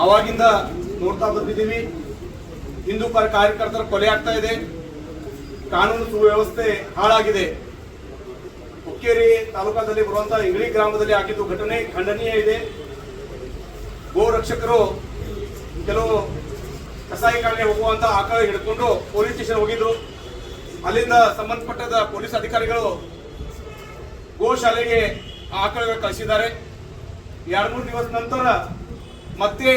ದಿನಗಳಿಂದ ನೋಡ್ತಾ ಬಂದಿದ್ದೀವಿ. ಹಿಂದೂ ಪರ ಕಾರ್ಯಕರ್ತರ ಕೊಲೆ ಆಗ್ತಾ ಇದೆ. ಕಾನೂನು ಸುವ್ಯವಸ್ಥೆ ಹಾಳಾಗಿದೆ. ಹುಕ್ಕೇರಿ ತಾಲೂಕಾದಲ್ಲಿ ಬರುವಂತಹ ಇಂಗ್ಳಿ ಗ್ರಾಮದಲ್ಲಿ ಆಗಿದ್ದು ಘಟನೆ ಖಂಡನೀಯ ಇದೆ. ಗೋ ರಕ್ಷಕರು ಕೆಲವು ಕಸಾಯಿಖಾನೆ ಹೋಗುವಂತ ಆಕಳ ಹಿಡ್ಕೊಂಡು ಪೊಲೀಸ್ ಸ್ಟೇಷನ್ ಹೋಗಿದ್ರು. ಅಲ್ಲಿಂದ ಸಂಬಂಧಪಟ್ಟದ ಪೊಲೀಸ್ ಅಧಿಕಾರಿಗಳು ಗೋಶಾಲೆಗೆ ಆ ಆಕಳಗಳು ಕಳಿಸಿದ್ದಾರೆ. ಎರಡು ಮೂರು ದಿವಸ ನಂತರ ಮತ್ತೆ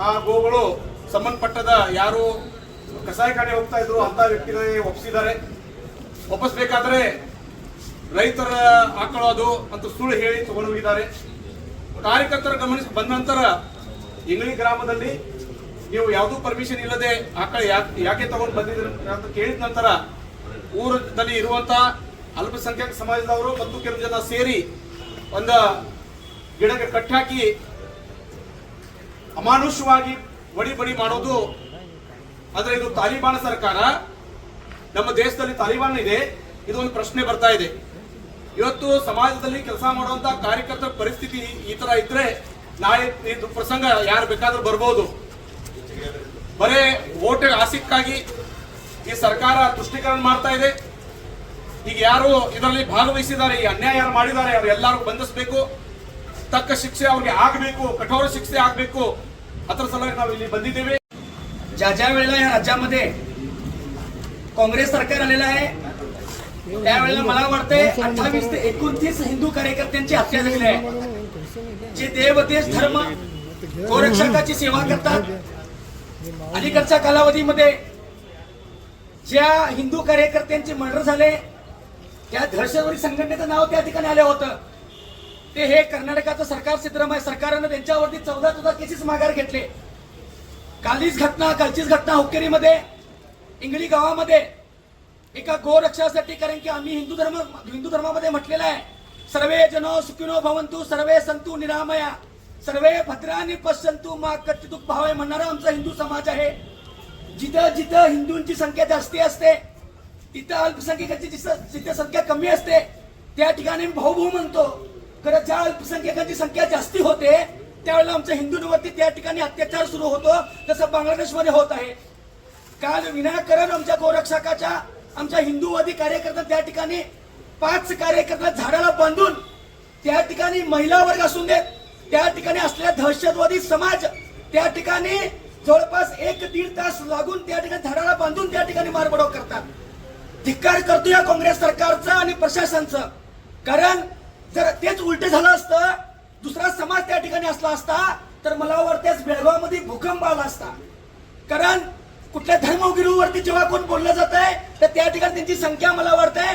ಆ ಗೋಗಳು ಸಂಬಂಧಪಟ್ಟದ ಯಾರು ಕಸಾಯಿಖಾನೆ ಹೋಗ್ತಾ ಇದ್ರು ಅಂತ ವ್ಯಕ್ತಿಗಳಿಗೆ ಒಪ್ಪಿಸಿದ್ದಾರೆ ಒಪ್ಪಿಸ್ಬೇಕಾದ್ರೆ ರೈತರ ಆಕಳು ಅದು ಅಂತ ಸುಳ್ಳು ಹೇಳಿ ತಗೊಂಡು ಹೋಗಿದ್ದಾರೆ. ಕಾರ್ಯಕರ್ತರ ಗಮನಿಸಿ ಬಂದ ನಂತರ ಇಂಗ್ಲಿ ಗ್ರಾಮದಲ್ಲಿ ನೀವು ಯಾವುದೂ ಪರ್ಮಿಷನ್ ಇಲ್ಲದೆ ಆಕಳು ಯಾಕೆ ಯಾಕೆ ತಗೊಂಡು ಬಂದಿದ್ದೀರಿ ಅಂತ ಕೇಳಿದ ನಂತರ ಊರದಲ್ಲಿ ಇರುವಂತ ಅಲ್ಪಸಂಖ್ಯಾತ ಸಮಾಜದವರು ಮತ್ತು ಕೆಲವು ಜನ ಸೇರಿ ಒಂದು ಗಿಡಕ್ಕೆ ಕಟ್ಟಾಕಿ ಅಮಾನುಷವಾಗಿ ಬಡಿ ಬಡಿ ಮಾಡೋದು. ಆದ್ರೆ ಇದು ತಾಲಿಬಾನ್ ಸರ್ಕಾರ, ನಮ್ಮ ದೇಶದಲ್ಲಿ ತಾಲಿಬಾನ್ ಇದೆ, ಇದು ಒಂದು ಪ್ರಶ್ನೆ ಬರ್ತಾ ಇದೆ. ಇವತ್ತು ಸಮಾಜದಲ್ಲಿ ಕೆಲಸ ಮಾಡುವಂತ ಕಾರ್ಯಕರ್ತರ ಪರಿಸ್ಥಿತಿ ಈ ತರ ಇದ್ರೆ ನಾಳೆ ಇದು ಪ್ರಸಂಗ ಯಾರು ಬೇಕಾದ್ರೂ ಬರ್ಬೋದು. ಬರೇ ಓಟ್ ಆಸಕ್ಕಾಗಿ ಈ ಸರ್ಕಾರ ತುಷ್ಟೀಕರಣ ಮಾಡ್ತಾ ಇದೆ. ಈಗ ಯಾರು ಇದರಲ್ಲಿ ಭಾಗವಹಿಸಿದ್ದಾರೆ, ಈ ಅನ್ಯಾಯ ಯಾರು ಮಾಡಿದ್ದಾರೆ, ಅವ್ರು ಎಲ್ಲರೂ ಬಂಧಿಸಬೇಕು. ತಕ್ಕ ಶಿಕ್ಷೆ ಅವ್ರಿಗೆ ಆಗಬೇಕು ಕಠೋರ ಶಿಕ್ಷೆ ಆಗಬೇಕು ಅದರ ಸಲುವಾಗಿ ನಾವು ಇಲ್ಲಿ ಬಂದಿದ್ದೇವೆ ज्या ज्या वेळेला या राज्यामध्ये काँग्रेस सरकार आलेलं आहे त्यावेळेला मला वाटतंय अठ्ठावीस ते एकोणतीस हिंदू कार्यकर्त्यांची हत्या झालेली आहे जे देवदेश धर्म गोरक्षकाची सेवा करतात अलीकडच्या कालावधीमध्ये ज्या हिंदू कार्यकर्त्यांचे मर्डर झाले त्या दहशतवादी संघटनेचं नाव त्या ठिकाणी आलं होतं ते हे कर्नाटकाचं सरकार सिद्धरामय सरकारनं त्यांच्यावरती चौदा चौदा केसेस माघार घेतले. कालीच घटना कालचीच घटना हुक्केरीमध्ये इंगळी गावामध्ये. एका गोरक्षासाठी कारण की आम्ही हिंदू धर्म हिंदू धर्मामध्ये म्हटलेलं आहे. सर्वे जनो सुखिनो भवंतु सर्वे संतु निरामया. सर्वे भद्राने पश्यंतु मा कच्चितुक भाव आहे म्हणणारा आमचा हिंदू समाज आहे. जिथं जिथं हिंदूंची संख्या जास्ती असते तिथं अल्पसंख्याकांची जिथं जिथं संख्या कमी असते त्या ठिकाणी भाऊभाऊ म्हणतो. खरं ज्या अल्पसंख्याकांची संख्या जास्ती होते त्यावेळेला आमच्या हिंदूंवरती त्या ठिकाणी अत्याचार सुरू होतो जसं बांगलादेशमध्ये होत आहे. काल विनाकारण आमच्या गोरक्षकाच्या आमच्या हिंदूवादी कार्यकर्ता त्या ठिकाणी पाच कार्यकर्ता झाडाला बांधून त्या ठिकाणी महिला वर्ग असून देत त्या ठिकाणी असलेला दहशतवादी समाज त्या ठिकाणी जवळपास एक दीड तास लागून त्या ठिकाणी झाडाला बांधून त्या ठिकाणी मारबडाव करतात. धिक्कार करतो या काँग्रेस सरकारचा आणि प्रशासनचं. कारण जर तेच उलट झालं असतं दुसरा समाज त्या ठिकाणी असला असता तर मला वाटतेच बेळगावमध्ये भूकंप आला असता. कारण कुठल्या धर्मगुरूवरती जेव्हा कोण बोललं जात आहे तर त्या ठिकाणी त्यांची संख्या मला वाटतंय